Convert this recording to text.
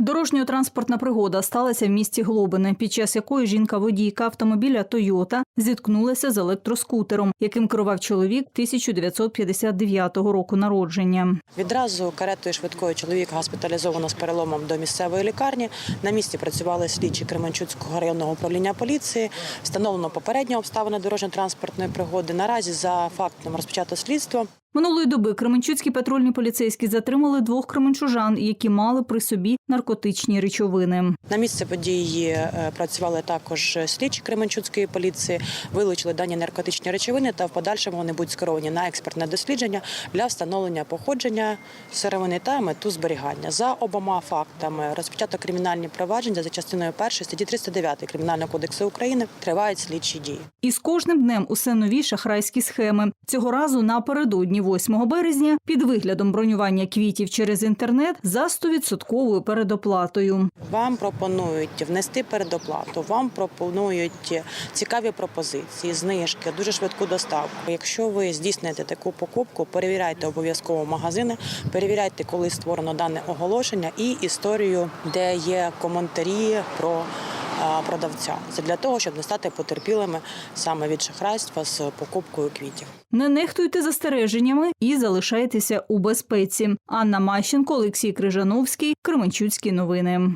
Дорожньо-транспортна пригода сталася в місті Глобине, під час якої жінка-водійка автомобіля Тойота зіткнулася з електроскутером, яким керував чоловік 1959 року народження. Відразу каретою швидкої чоловік госпіталізовано з переломом до місцевої лікарні. На місці працювали слідчі Кременчуцького районного управління поліції. Встановлено попередні обставини дорожньо-транспортної пригоди. Наразі за фактом розпочато слідство. Минулої доби кременчуцькі патрульні поліцейські затримали двох кременчужан, які мали при собі наркотичні речовини. На місце події е, працювали також слідчі Кременчуцької поліції, вилучили дані наркотичні речовини та в подальшому вони будуть скеровані на експертне дослідження для встановлення походження сировини та мету зберігання. За обома фактами розпочато кримінальні провадження за частиною 1 статті 309 Кримінального кодексу України тривають слідчі дії. І з кожним днем усе нові шахрайські схеми. Цього разу напередодні 8 березня під виглядом бронювання квітів через інтернет за 100% передоплатою. Вам пропонують внести передоплату, вам пропонують цікаві пропозиції, знижки, дуже швидку доставку. Якщо ви здійсните таку покупку, перевіряйте обов'язково магазини, перевіряйте, коли створено дане оголошення, і історію, де є коментарі про продавця. Це для того, щоб не стати потерпілими саме від шахрайства з покупкою квітів. Не нехтуйте застереженнями і залишайтеся у безпеці. Анна Мащенко, Олексій Крижановський, Кременчуцькі новини.